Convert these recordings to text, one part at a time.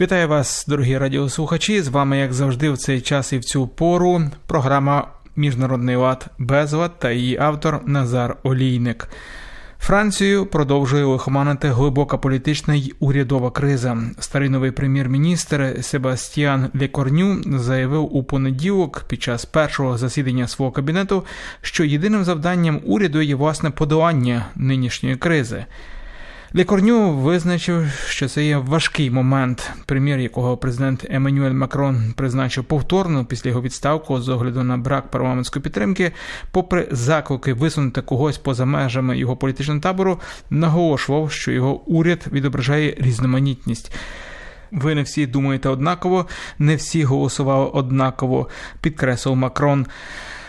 Вітаю вас, дорогі радіослухачі. З вами, як завжди, в цей час і в цю пору програма Міжнародний лад Безлад та її автор Назар Олійник. Францію продовжує лихоманити глибока політична й урядова криза. Старий новий прем'єр-міністр Себастьян Лекорню заявив у понеділок під час першого засідання свого кабінету, що єдиним завданням уряду є власне подолання нинішньої кризи. Лекорню визначив, що це є важкий момент, прем'єр якого президент Еммануель Макрон призначив повторно після його відставку з огляду на брак парламентської підтримки, попри заклики висунути когось поза межами його політичного табору, наголошував, що його уряд відображає різноманітність. Ви не всі думаєте однаково, не всі голосували однаково, підкреслив Макрон.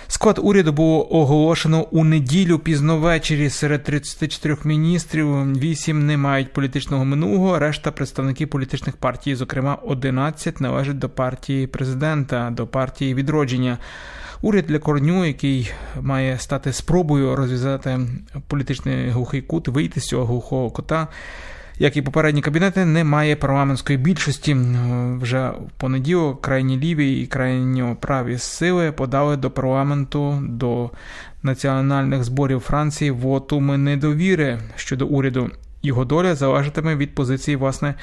Склад уряду було оголошено у неділю пізно ввечері. Серед 34 міністрів 8 не мають політичного минулого. Решта представники політичних партій, зокрема 11, належать до партії президента, до партії відродження. Уряд для корню, який має стати спробою розв'язати політичний глухий кут, вийти з цього глухого кота як і попередні кабінети, не має парламентської більшості. Вже в понеділок крайні ліві і крайньо праві сили подали до парламенту до національних зборів Франції вотуми недовіри щодо уряду. Його доля залежатиме від позиції власне.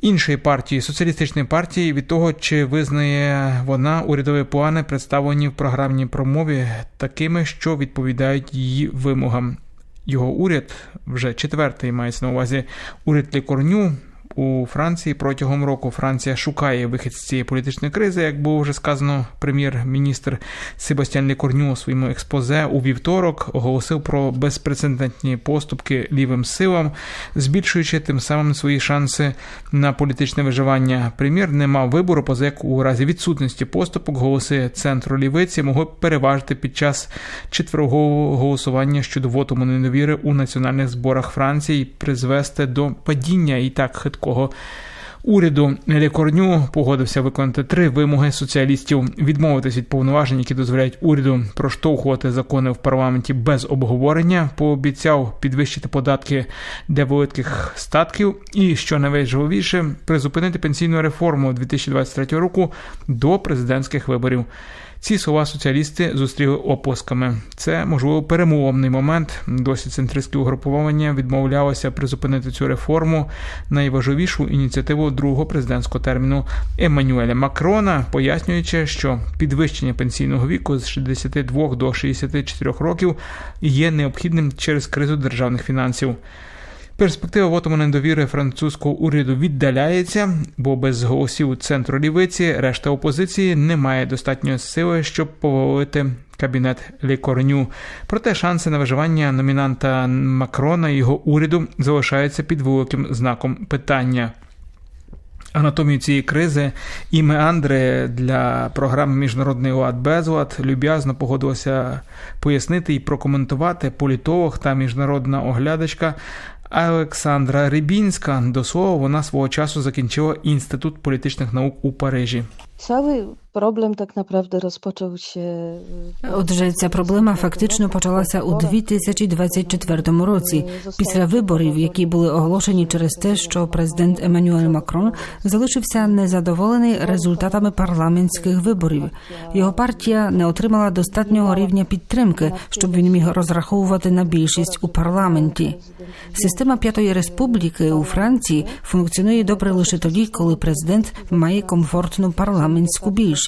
Іншої партії соціалістичної партії від того, чи визнає вона урядові плани, представлені в програмній промові, такими, що відповідають її вимогам його уряд вже четвертий мається на увазі уряд Лікорню у Франції. Протягом року Франція шукає вихід з цієї політичної кризи, як було вже сказано, прем'єр-міністр Себастьян Лікорню у своєму експозе у вівторок оголосив про безпрецедентні поступки лівим силам, збільшуючи тим самим свої шанси на політичне виживання. Прем'єр не мав вибору, поза як у разі відсутності поступок голоси центру лівиці могли переважити під час четвергового голосування щодо вотуму недовіри у національних зборах Франції призвести до падіння. І так хитко такого уряду Лікорню погодився виконати три вимоги соціалістів: відмовитись від повноважень, які дозволяють уряду проштовхувати закони в парламенті без обговорення. Пообіцяв підвищити податки для великих статків, і що найважливіше, призупинити пенсійну реформу 2023 року до президентських виборів. Ці слова соціалісти зустріли оплесками. Це можливо перемовний момент. Досі центристське угруповання відмовлялося призупинити цю реформу. Найважливішу ініціативу другого президентського терміну Еммануеля Макрона, пояснюючи, що підвищення пенсійного віку з 62 до 64 років є необхідним через кризу державних фінансів. Перспектива вотому недовіри французького уряду віддаляється, бо без голосів центру лівиці решта опозиції не має достатньої сили, щоб повалити кабінет лікорню. Проте шанси на виживання номінанта Макрона і його уряду залишаються під великим знаком питання. Анатомію цієї кризи і меандри для програми Міжнародний лад безлад люб'язно погодилася пояснити і прокоментувати політолог та міжнародна оглядачка Олександра Рибінська. До слова, вона свого часу закінчила інститут політичних наук у Парижі. Cały problem tak naprawdę rozpoczął się. Отже, ця проблема фактично почалася у 2024 році, після виборів, які були оголошені через те, що президент Еммануель Макрон залишився незадоволений результатами парламентських виборів. Його партія не отримала достатнього рівня підтримки, щоб він міг розраховувати на більшість у парламенті. Система п'ятої республіки у Франції функціонує добре лише тоді, коли президент має комфортну парламентську більшість.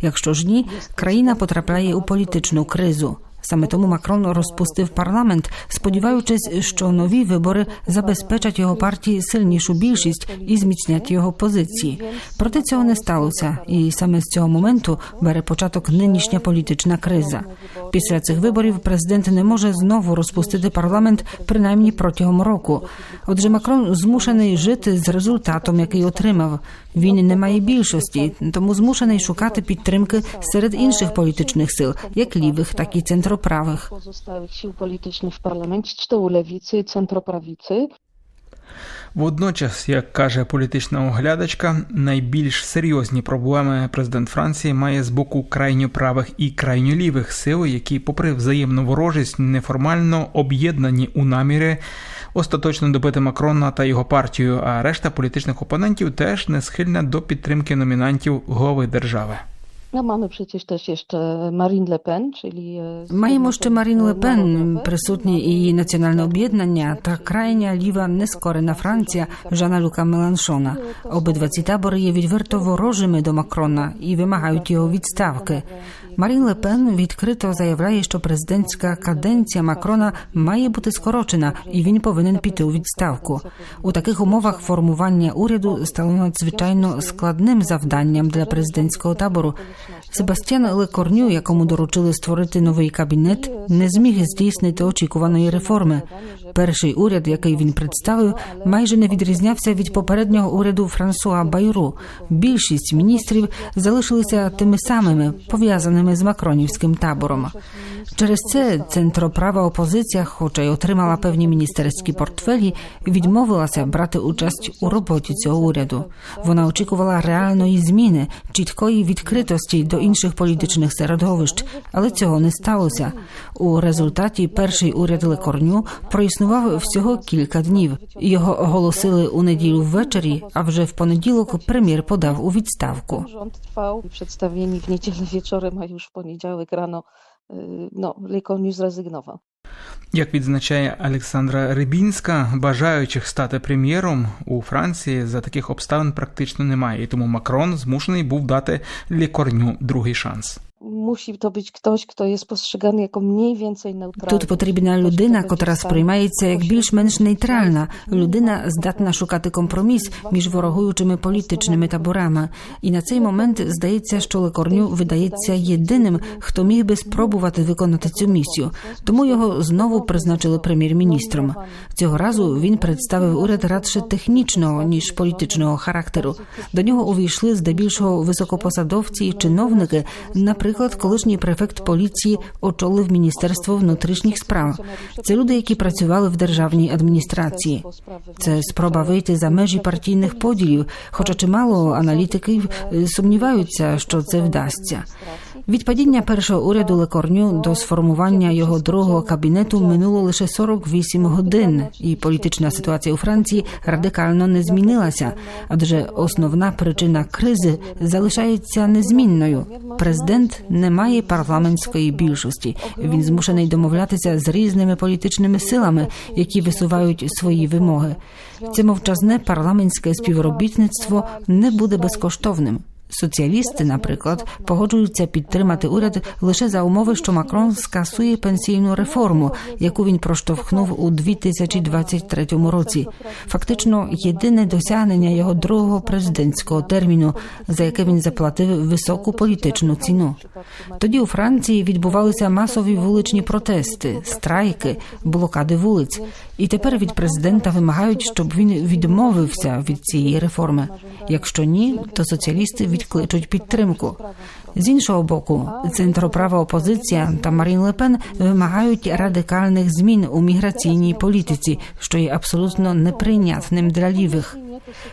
Якщо ж ні, країна потрапляє у політичну кризу. Саме тому Макрон розпустив парламент, сподіваючись, що нові вибори забезпечать його партії сильнішу більшість і зміцнять його позиції. Проте цього не сталося, і саме з цього моменту бере початок нинішня політична криза. Після цих виборів президент не може знову розпустити парламент принаймні протягом року. Отже, Макрон змушений жити з результатом, який отримав. Він не має більшості, тому змушений шукати підтримки серед інших політичних сил, як лівих, так і центроправих. Sił politycznych w parlamencie, czy to u. Водночас, як каже політична оглядачка, найбільш серйозні проблеми президент Франції має з боку крайньо правих і крайньо лівих сил, які, попри взаємну ворожість, неформально об'єднані у наміри остаточно добити Макрона та його партію, а решта політичних опонентів теж не схильна до підтримки номінантів глави держави. Mamy przecież też jeszcze Marine Le Pen, czyli... Маємо ще Марін Ле Пен, присутні і її національне об'єднання та крайня ліва нескорена Франція Жана Люка Меланшона. Обидва ці табори є відверто ворожими до Макрона і вимагають його відставки. Марін Ле Пен відкрито заявляє, що президентська каденція Макрона має бути скорочена, і він повинен піти у відставку. У таких умовах формування уряду стало надзвичайно складним завданням для президентського табору. Себастьян Лекорню, якому доручили створити новий кабінет, не зміг здійснити очікуваної реформи. Перший уряд, який він представив, майже не відрізнявся від попереднього уряду Франсуа Байру. Більшість міністрів залишилися тими самими, пов'язаними з макронівським табором. Через це центроправа опозиція, хоча й отримала певні міністерські портфелі, відмовилася брати участь у роботі цього уряду. Вона очікувала реальної зміни, чіткої відкритості до інших політичних середовищ, але цього не сталося. У результаті перший уряд Лекорню проіснував всього кілька днів. Його оголосили у неділю ввечері, а вже в понеділок прем'єр подав у відставку. Rząd trwał, przedstawieni w już w poniedziałek rano no, Lekon już zrezygnował. Як відзначає Олександра Рибінська, бажаючих стати прем'єром у Франції за таких обставин практично немає, і тому Макрон змушений був дати Лікорню другий шанс. Musi to być ktoś, kto jest postrzegany jako mniej więcej neutralny. Тут потрібна людина, котра сприймається як більш-менш нейтральна, людина здатна шукати компроміс між ворогуючими політичними таборами. І на цей момент здається, що Лекорню видається єдиним, хто міг би спробувати виконати цю місію. Тому його знову призначили прем'єр-міністром. Цього разу він представив уряд радше технічного ніж політичного характеру. До нього увійшли здебільшого високопосадовці і чиновники. Наприклад, колишній префект поліції очолив міністерство внутрішніх справ. Це люди, які працювали в державній адміністрації. Це спроба вийти за межі партійних поділів, хоча чимало аналітиків е, сумніваються, що це вдасться. Від падіння першого уряду Лекорню до сформування його другого кабінету минуло лише 48 годин, і політична ситуація у Франції радикально не змінилася, адже основна причина кризи залишається незмінною. Президент не має парламентської більшості. Він змушений домовлятися з різними політичними силами, які висувають свої вимоги. Це мовчазне парламентське співробітництво не буде безкоштовним. Соціалісти, наприклад, погоджуються підтримати уряд лише за умови, що Макрон скасує пенсійну реформу, яку він проштовхнув у 2023 році. Фактично, єдине досягнення його другого президентського терміну, за яке він заплатив високу політичну ціну. Тоді у Франції відбувалися масові вуличні протести, страйки, блокади вулиць. І тепер від президента вимагають, щоб він відмовився від цієї реформи. Якщо ні, то соціалісти відкличуть підтримку. З іншого боку, центроправа опозиція та Марін Лепен вимагають радикальних змін у міграційній політиці, що є абсолютно неприйнятним для лівих.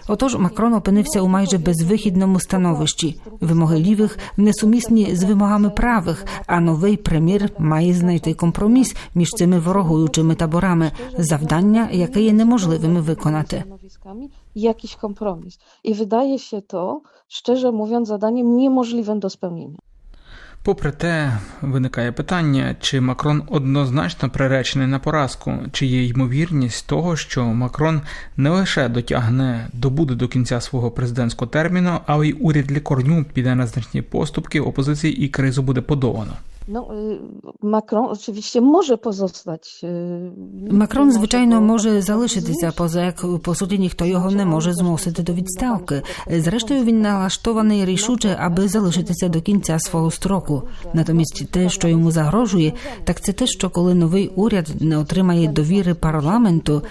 Отож, Макрон опинився у майже безвихідному становищі. Вимоги лівих несумісні з вимогами правих, а новий прем'єр має знайти компроміс між цими ворогуючими таборами, завдання, яке є неможливим виконати. Jakiś kompromis. I wydaje się to, szczerze mówiąc, zadaniem niemożliwym do spełnienia. Попри те, виникає питання, чи Макрон однозначно приречений на поразку, чи є ймовірність того, що Макрон не лише дотягне добуде до кінця свого президентського терміну, але й уряд лікорню піде на значні поступки опозиції і кризу буде подолано. No, Macron oczywiście może pozostać. Макрон, звичайно, може залишитися, поза як по суті ніхто його не може змусити до відставки. Зрештою, він налаштований рішуче, аби залишитися до кінця свого строку. Натомість, те, що йому загрожує, так це те, що коли новий уряд не отримає довіри парламенту,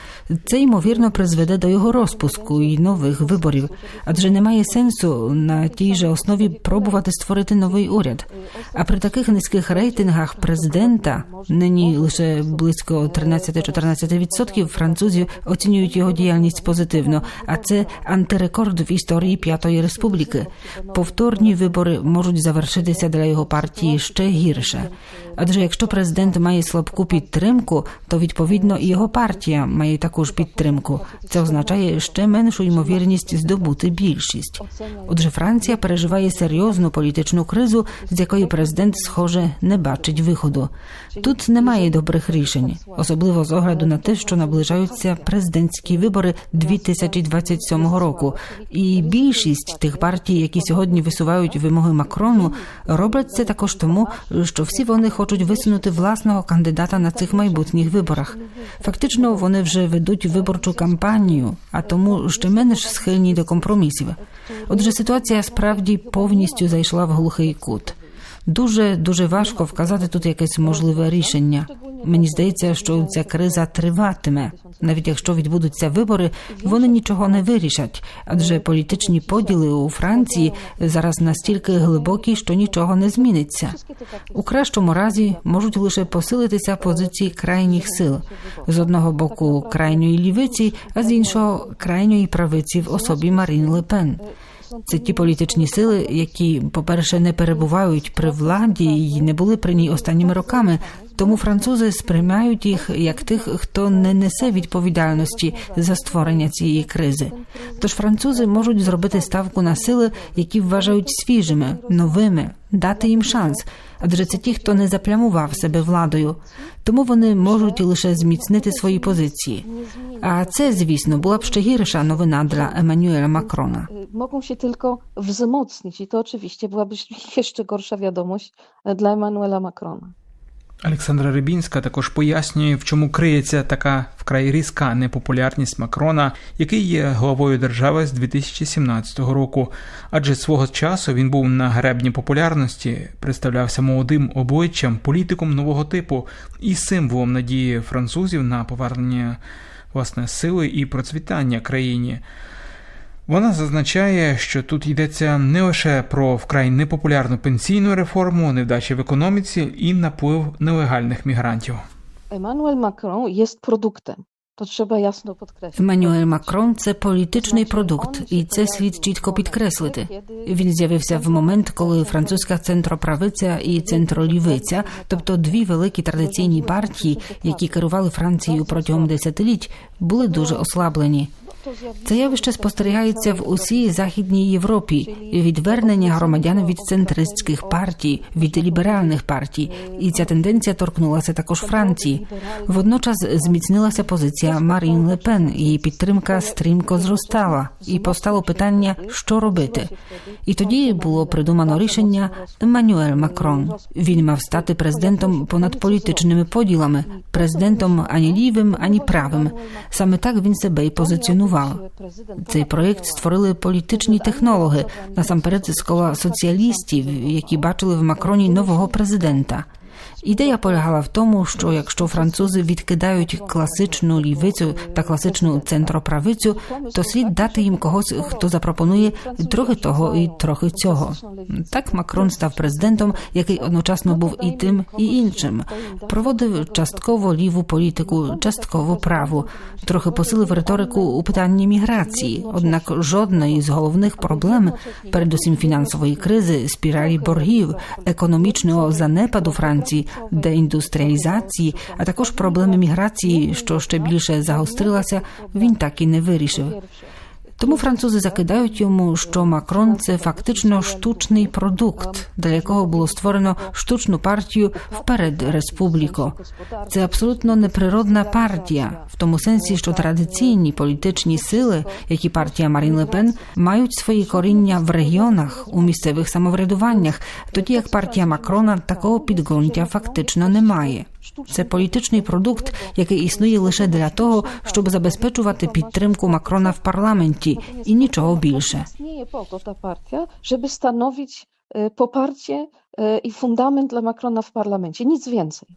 це ймовірно призведе до його розпуску і нових виборів. Адже немає сенсу на тій же основі пробувати створити новий уряд. А при таких низьких таких рейтингах президента нині лише близько 13-14% французів оцінюють його діяльність позитивно. А це антирекорд в історії П'ятої республіки. Повторні вибори можуть завершитися для його партії ще гірше. Адже якщо президент має слабку підтримку, то відповідно і його партія має також підтримку. Це означає ще меншу ймовірність здобути більшість. Отже, Франція переживає серйозну політичну кризу, з якої президент, схоже, не бачить виходу. Тут немає добрих рішень, особливо з огляду на те, що наближаються президентські вибори 2027 року. І більшість тих партій, які сьогодні висувають вимоги Макрону, роблять це також тому, що всі вони хочуть висунути власного кандидата на цих майбутніх виборах. Фактично, вони вже ведуть виборчу кампанію, а тому ще менш схильні до компромісів. Отже, ситуація справді повністю зайшла в глухий кут. Дуже дуже важко вказати тут якесь можливе рішення. Мені здається, що ця криза триватиме. Навіть якщо відбудуться вибори, вони нічого не вирішать, адже політичні поділи у Франції зараз настільки глибокі, що нічого не зміниться. У кращому разі можуть лише посилитися позиції крайніх сил з одного боку крайньої лівиці, а з іншого крайньої правиці в особі Марін Лепен. Це ті політичні сили, які, по-перше, не перебувають при владі і не були при ній останніми роками. Тому французи сприймають їх як тих, хто не несе відповідальності за створення цієї кризи. Тож французи можуть зробити ставку на сили, які вважають свіжими, новими, дати їм шанс. Адже це ті, хто не заплямував себе владою, тому вони можуть лише зміцнити свої позиції. А це, звісно, була б ще гірша новина для Еммануела Макрона. Mogą się tylko wzmocnić i to oczywiście byłaby jeszcze gorsza wiadomość dla Emmanuela Macrona. Олександра Рибінська також пояснює, в чому криється така вкрай різка непопулярність Макрона, який є главою держави з 2017 року. Адже свого часу він був на гребні популярності, представлявся молодим обличчям, політиком нового типу і символом надії французів на повернення власне сили і процвітання країні. Вона зазначає, що тут йдеться не лише про вкрай непопулярну пенсійну реформу, невдачі в економіці і наплив нелегальних мігрантів. Emmanuel Macron jest produktem. To trzeba jasno podkreślić. Еммануель Макрон це політичний продукт, і це слід чітко підкреслити. Він з'явився в момент, коли французька центроправиця і центролівиця, тобто дві великі традиційні партії, які керували Францією протягом десятиліть, були дуже ослаблені. Це явище спостерігається в усій західній Європі. Відвернення громадян від центристських партій, від ліберальних партій, і ця тенденція торкнулася також Франції. Водночас зміцнилася позиція Марін Лепен. Її підтримка стрімко зростала, і постало питання, що робити. І тоді було придумано рішення Еммануель Макрон. Він мав стати президентом понад політичними поділами, президентом ані лівим, ані правим. Саме так він себе і позиціонував. Цей проєкт створили політичні технологи, насамперед з кола соціалістів, які бачили в Макроні нового президента. Ідея полягала в тому, що якщо французи відкидають класичну лівицю та класичну центроправицю, то слід дати їм когось, хто запропонує трохи того і трохи цього. Так Макрон став президентом, який одночасно був і тим, і іншим. Проводив частково ліву політику, частково праву, трохи посилив риторику у питанні міграції. Однак жодної з головних проблем, передусім фінансової кризи, спіралі боргів, економічного занепаду Франції, деіндустріалізації, а також проблеми міграції, що ще більше загострилася, він так і не вирішив. Тому французи закидають йому, що Макрон це фактично штучний продукт, для якого було створено штучну партію вперед республіко. Це абсолютно неприродна партія, в тому сенсі, що традиційні політичні сили, які партія Марін Лепен, мають свої коріння в регіонах у місцевих самоврядуваннях, тоді як партія Макрона такого підґрунтя фактично не має. Це політичний продукт, який існує лише для того, щоб забезпечувати підтримку Макрона в парламенті і нічого більше. Żeby stanowić e, poparcie e, i fundament dla Macrona w parlamencie. Więcej.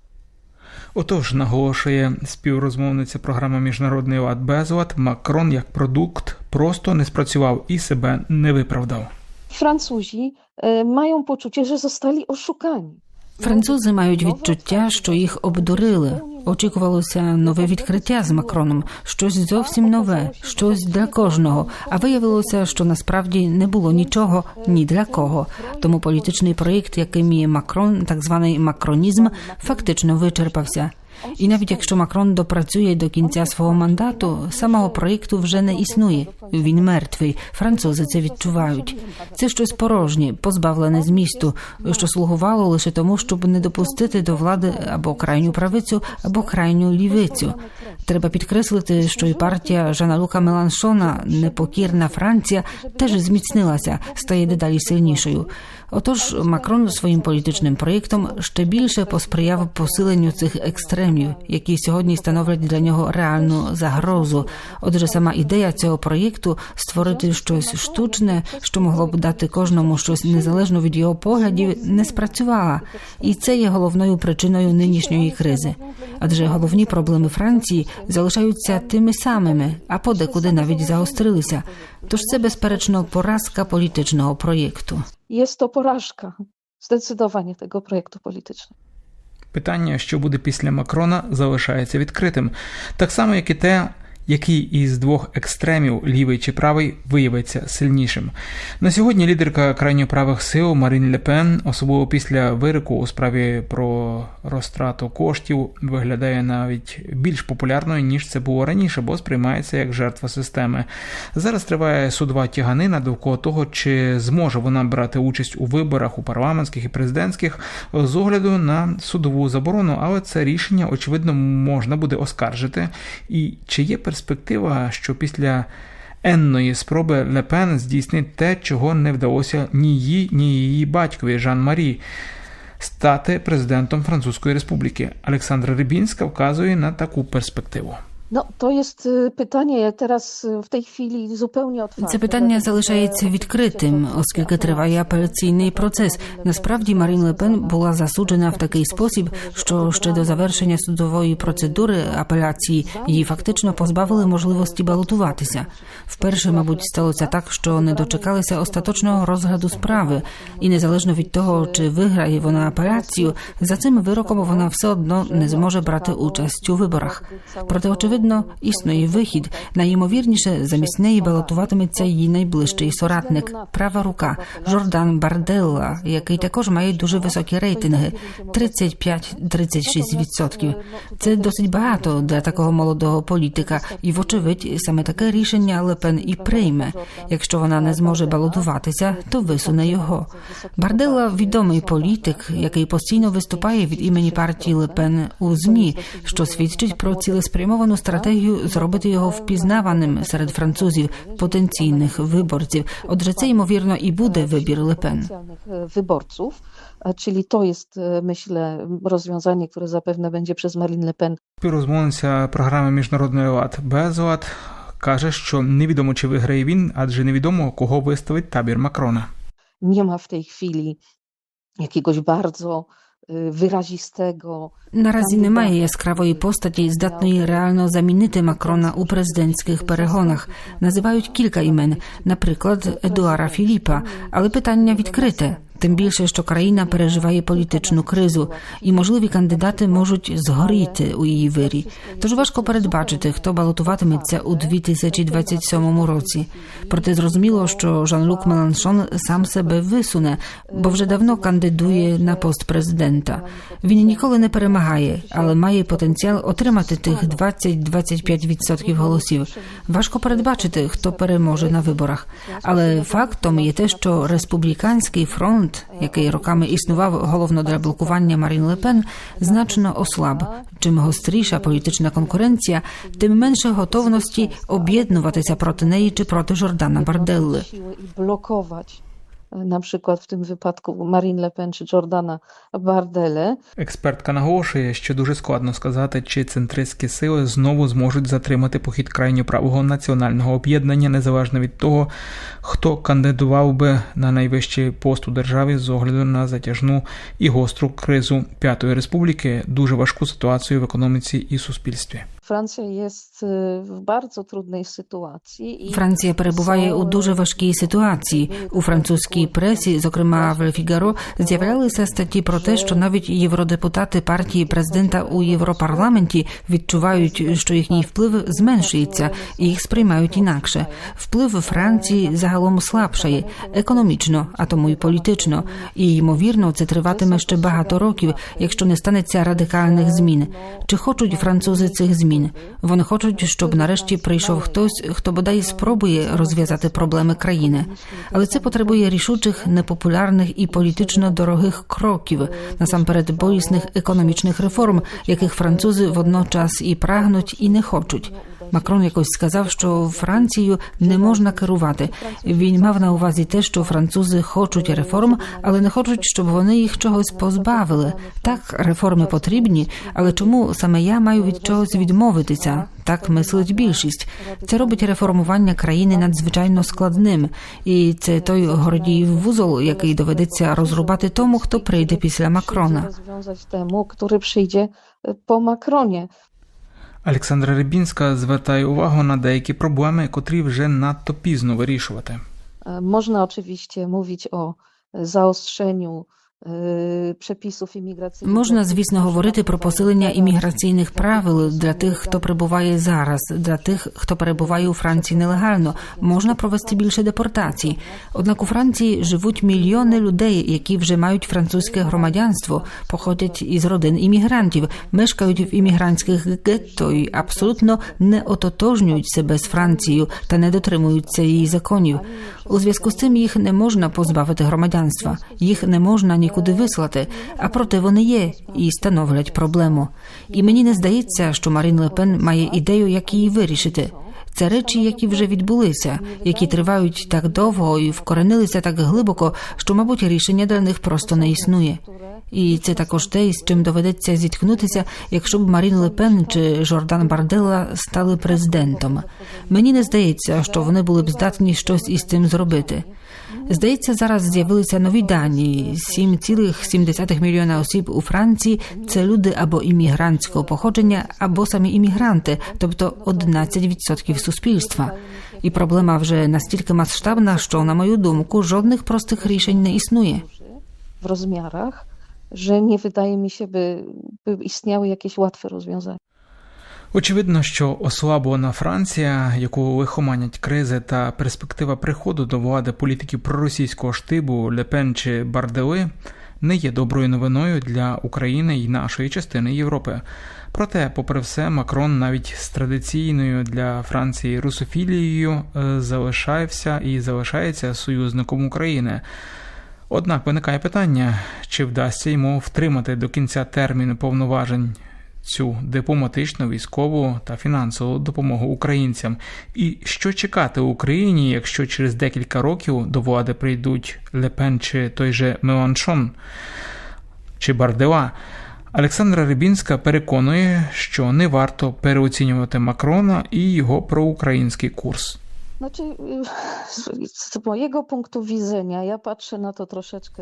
Отож, наголошує співрозмовниця програми Міжнародний лад безлад, Макрон як продукт просто не спрацював і себе не виправдав. Francuzi e, mają poczucie, że zostali oszukani. Французи мають відчуття, що їх обдурили. Очікувалося нове відкриття з Макроном, щось зовсім нове, щось для кожного. А виявилося, що насправді не було нічого ні для кого. Тому політичний проєкт, яким є Макрон, так званий макронізм, фактично вичерпався. І навіть якщо Макрон допрацює до кінця свого мандату, самого проєкту вже не існує. Він мертвий. Французи це відчувають. Це щось порожнє, позбавлене змісту, що слугувало лише тому, щоб не допустити до влади або крайню правицю, або крайню лівицю. Треба підкреслити, що і партія Жана Лука Меланшона, непокірна Франція, теж зміцнилася, стає дедалі сильнішою. Отож, Макрон своїм політичним проєктом ще більше посприяв посиленню цих екстремів, які сьогодні становлять для нього реальну загрозу. Отже, сама ідея цього проєкту створити щось штучне, що могло б дати кожному щось незалежно від його поглядів, не спрацювала, і це є головною причиною нинішньої кризи. Адже головні проблеми Франції залишаються тими самими, а подекуди навіть загострилися. Тож це безперечно поразка політичного проєкту. Jest to porażka zdecydowanie tego projektu politycznego. Питання, що буде після Макрона, залишається відкритим, так само, як і те, який із двох екстремів, лівий чи правий, виявиться сильнішим. На сьогодні лідерка крайньоправих сил Марін Лепен, особливо після вироку у справі про розтрату коштів, виглядає навіть більш популярною ніж це було раніше, бо сприймається як жертва системи. Зараз триває судова тяганина довкола того, чи зможе вона брати участь у виборах у парламентських і президентських з огляду на судову заборону, але це рішення очевидно можна буде оскаржити. І чи є перспектива, що після енної спроби Лепен здійснить те, чого не вдалося ні їй, ні її батькові Жан Марі. Стати президентом Французької Республіки Олександра Рибінська вказує на таку перспективу. No, to jest pytanie teraz w tej chwili zupełnie otwarte. Це питання залишається відкритим, оскільки триває апеляційний процес. Насправді Марін Лепен була засуджена в такий спосіб, що ще до завершення судової процедури апеляції її фактично позбавили можливості балотуватися. Вперше, мабуть, сталося так, що не дочекалися остаточного розгляду справи, і незалежно від того, чи виграє вона апеляцію, за цим вироком вона все одно не зможе брати участь у виборах. Проте, очевидно, існує вихід. Найімовірніше, замість неї балотуватиметься її найближчий соратник, права рука Жордан Барделла, який також має дуже високі рейтинги 35-36%. Це досить багато для такого молодого політика, і, вочевидь, саме таке рішення Лепен і прийме. Якщо вона не зможе балотуватися, то висуне його. Барделла відомий політик, який постійно виступає від імені партії Лепен у змі, що свідчить про цілеспрямовану стратегію зробити його впізнаваним серед французів потенційних виборців. Отже, це ймовірно і буде вибір Лепен. potencjalnych e, wyborców, e, czyli to jest, e, myślę, rozwiązanie, które zapewne będzie przez Marine Le Pen Співрозмовниця програми Міжнародний лад Безлад каже, що невідомо чи виграє він, адже невідомо кого виставить табір Макрона. nie ma w tej chwili jakiegoś bardzo y, wyrazistego. Наразі немає яскравої постаті, здатної реально замінити Макрона у президентських перегонах. Називають кілька імен, наприклад, Едуара Філіпа, але питання відкрите. Тим більше, що країна переживає політичну кризу, і можливі кандидати можуть згоріти у її вирі. Тож важко передбачити, хто балотуватиметься у 2027 році. Проте зрозуміло, що Жан-Люк Меланшон сам себе висуне, бо вже давно кандидує на пост президента. Він ніколи не перемагає, але має потенціал отримати тих 20-25% голосів. Важко передбачити, хто переможе на виборах. Але фактом є те, що республіканський фронт, який роками існував головно для блокування Марін Лепен, значно ослаб. Чим гостріша політична конкуренція, тим менше готовності об'єднуватися проти неї чи проти Жордана Барделли. Na przykład w tym wypadku Marine Le Pen czy Jordana Bardelle. Експертка наголошує, що дуже складно сказати, чи центристські сили знову зможуть затримати похід крайньоправого національного об'єднання незалежно від того, хто кандидував би на найвищий пост у державі з огляду на затяжну і гостру кризу П'ятої республіки, дуже важку ситуацію в економіці і суспільстві. Francja jest y, w bardzo trudnej sytuacji. Франція перебуває у дуже важкій ситуації. У французькій пресі, зокрема в Фігаро, з'являлися статті про те, що навіть євродепутати партії президента у Європарламенті відчувають, що їхній вплив зменшується і їх сприймають інакше. Вплив Франції загалом слабшає економічно, а тому й політично. І ймовірно, це триватиме ще багато років, якщо не станеться радикальних змін. Чи хочуть французи цих змін? Вони хочуть, щоб нарешті прийшов хтось, хто бодай спробує розв'язати проблеми країни, але це потребує рішучих, непопулярних і політично дорогих кроків, насамперед болісних економічних реформ, яких французи водночас і прагнуть, і не хочуть. Макрон якось сказав, що Францією не можна керувати. Він мав на увазі те, що французи хочуть реформ, але не хочуть, щоб вони їх чогось позбавили. Так, реформи потрібні, але чому саме я маю від чогось відмовитися? Так мислить більшість. Це робить реформування країни надзвичайно складним, і це той гордіїв вузол, який доведеться розрубати тому, хто прийде після Макрона. który przyjdzie y, po Macronie. Олександра Рибінська звертає увагу на деякі проблеми, котрі вже надто пізно вирішувати. Можна, очевидно, mówić o e, zaostrzeniu e, przepisów imigracyjnych. Можна, звісно, говорити про посилення імміграційних правил для тих, хто прибуває зараз, для тих, хто перебуває у Франції нелегально. Можна провести більше депортацій. Однак у Франції живуть мільйони людей, які вже мають французьке громадянство, походять із родин іммігрантів, мешкають в іммігрантських гетто і абсолютно не ототожнюють себе з Францією та не дотримуються її законів. У зв'язку з цим їх не можна позбавити громадянства, їх не можна нікуди вислати, а проте вони є і становлять проблему. І мені не здається, що Марін Лепен має ідею, як її вирішити. Це речі, які вже відбулися, які тривають так довго і вкоренилися так глибоко, що, мабуть, рішення для них просто не існує. І це також те, з чим доведеться зіткнутися, якщо б Марін Лепен чи Жордан Барделла стали президентом. Мені не здається, що вони були б здатні щось із цим зробити. Здається, зараз з'явилися нові дані: 7,7 мільйона осіб у Франції це люди або іммігрантського походження, або самі іммігранти, тобто 11% суспільства. І проблема вже настільки масштабна, що, на мою думку, жодних простих рішень не існує. że nie wydaje mi się, by, by istniały jakieś łatwe rozwiązania. Очевидно, що ослаблена Франція, яку лихоманять кризи та перспектива приходу до влади політиків проросійського штибу Лепен чи Бардели, не є доброю новиною для України і нашої частини Європи. Проте, попри все, Макрон навіть з традиційною для Франції русофілією е, залишався і залишається союзником України. Однак виникає питання, чи вдасться йому втримати до кінця термін повноважень цю дипломатичну, військову та фінансову допомогу українцям, і що чекати Україні, якщо через декілька років до влади прийдуть Лепен чи той же Меланшон чи Бардела. Олександра Рибінська переконує, що не варто переоцінювати Макрона і його проукраїнський курс.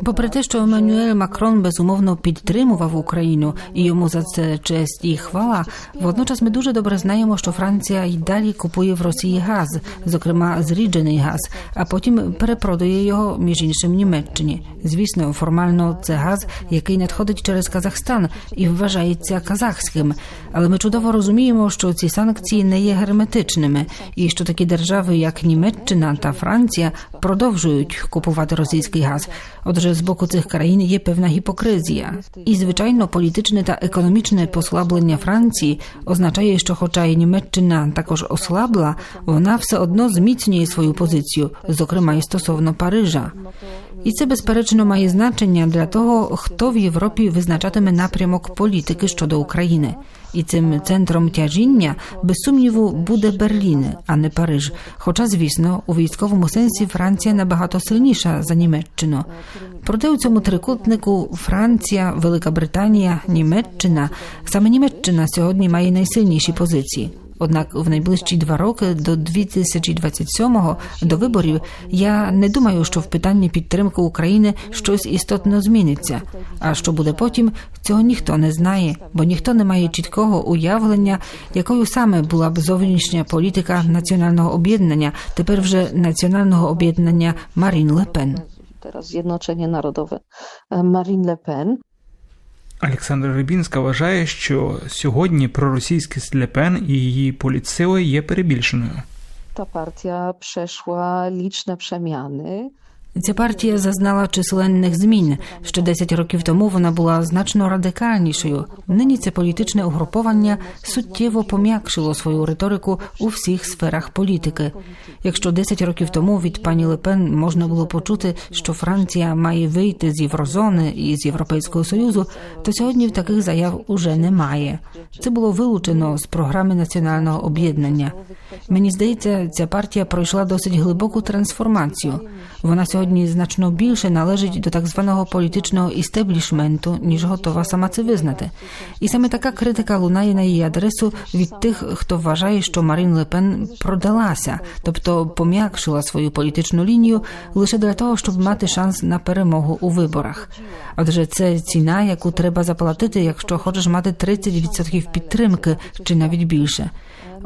Попри те, що Еммануель Макрон безумовно підтримував Україну і йому за це честь і хвала. Водночас ми дуже добре знаємо, що Франція й далі купує в Росії газ, зокрема зріджений газ, а потім перепродає його між іншим Німеччині. Звісно, формально це газ, який надходить через Казахстан і вважається казахським. Але ми чудово розуміємо, що ці санкції не є герметичними, і що такі держави, як Німеччина та Франція, продовжують купувати російський газ. Отже, з боку цих країн є певна гіпокризія. І звичайно, політичне та економічне послаблення Франції означає, що, хоча і Німеччина також ослабла, вона все одно зміцнює свою позицію, зокрема і стосовно Парижа. І це безперечно має значення для того, хто в Європі визначатиме напрямок політики щодо України. І цим центром тяжіння, без сумніву, буде Берлін, а не Париж. Хоча, звісно, у військовому сенсі Франція набагато сильніша за Німеччину. Проте у цьому трикутнику Франція, Велика Британія, Німеччина саме Німеччина сьогодні має найсильніші позиції. Однак в найближчі два роки до 2027-го, до виборів, я не думаю, що в питанні підтримки України щось істотно зміниться. А що буде потім, цього ніхто не знає, бо ніхто не має чіткого уявлення, якою саме була б зовнішня політика національного об'єднання, тепер вже національного об'єднання Марін Лепен. Teraz Zjednoczenie Narodowe e, Marine Олександра Рибінська вважає, що сьогодні проросійськість Лепен і її політсили є перебільшеною. Та партія пройшла лічне przemiany. Ця партія зазнала численних змін. Ще 10 років тому вона була значно радикальнішою. Нині це політичне угруповання суттєво пом'якшило свою риторику у всіх сферах політики. Якщо 10 років тому від пані Лепен можна було почути, що Франція має вийти з єврозони і з Європейського союзу, то сьогодні таких заяв уже немає. Це було вилучено з програми національного об'єднання. Мені здається, ця партія пройшла досить глибоку трансформацію. Вона сьогодні значно більше належить до так званого політичного істеблішменту, ніж готова сама це визнати. І саме така критика лунає на її адресу від тих, хто вважає, що Марін Лепен продалася, тобто пом'якшила свою політичну лінію лише для того, щоб мати шанс на перемогу у виборах. Адже це ціна, яку треба заплатити, якщо хочеш мати 30% підтримки чи навіть більше.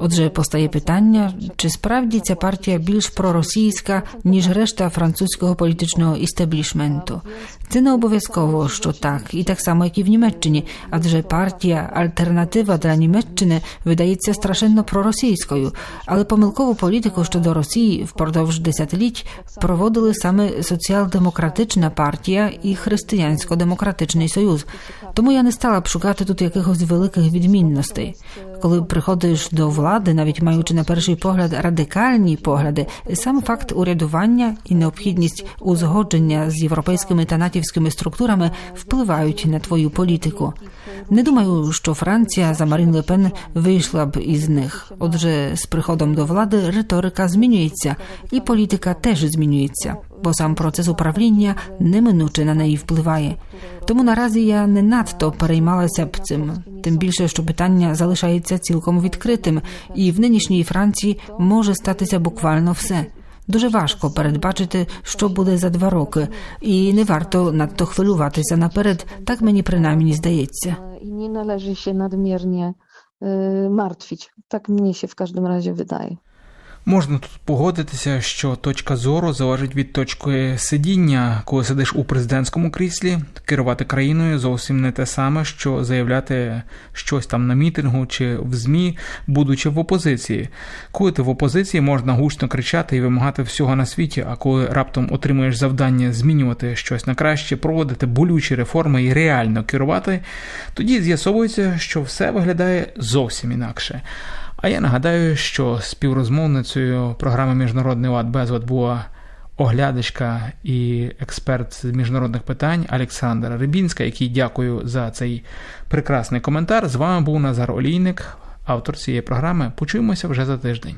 Отже, постає питання, чи справді ця партія більш проросійська, ніж решта французького політичного істеблішменту. Це не обов'язково, що так, і так само, як і в Німеччині, адже партія Альтернатива для Німеччини видається страшенно проросійською, але помилкову політику щодо Росії впродовж десятиліть проводили саме соціал-демократична партія і християнсько-демократичний союз. Тому я не стала б шукати тут якихось великих відмінностей. Коли приходиш до влади, навіть маючи на перший погляд радикальні погляди, сам факт урядування і необхідність узгодження з європейськими та натівськими структурами впливають на твою політику. Не думаю, що Франція за Марін Лепен вийшла б із них. Отже, з приходом до влади риторика змінюється, і політика теж змінюється, бо сам процес управління неминуче на неї впливає. Тому наразі я не надто переймалася б цим, тим більше, що питання залишається цілком відкритим, і в нинішній Франції може статися буквально все. Дуже важко передбачити, що буде за два роки, і не варто надто хвилюватися наперед, так мені принаймні здається. Nie należy się nadmiernie e, martwić. Tak mnie się w każdym razie wydaje. Можна тут погодитися, що точка зору залежить від точки сидіння, коли сидиш у президентському кріслі, керувати країною зовсім не те саме, що заявляти щось там на мітингу чи в ЗМІ, будучи в опозиції. Коли ти в опозиції, можна гучно кричати і вимагати всього на світі, а коли раптом отримуєш завдання змінювати щось на краще, проводити болючі реформи і реально керувати, тоді з'ясовується, що все виглядає зовсім інакше. А я нагадаю, що співрозмовницею програми Міжнародний лад безлад була оглядачка і експерт з міжнародних питань Олександра Рибінська, який дякую за цей прекрасний коментар. З вами був Назар Олійник, автор цієї програми. Почуємося вже за тиждень.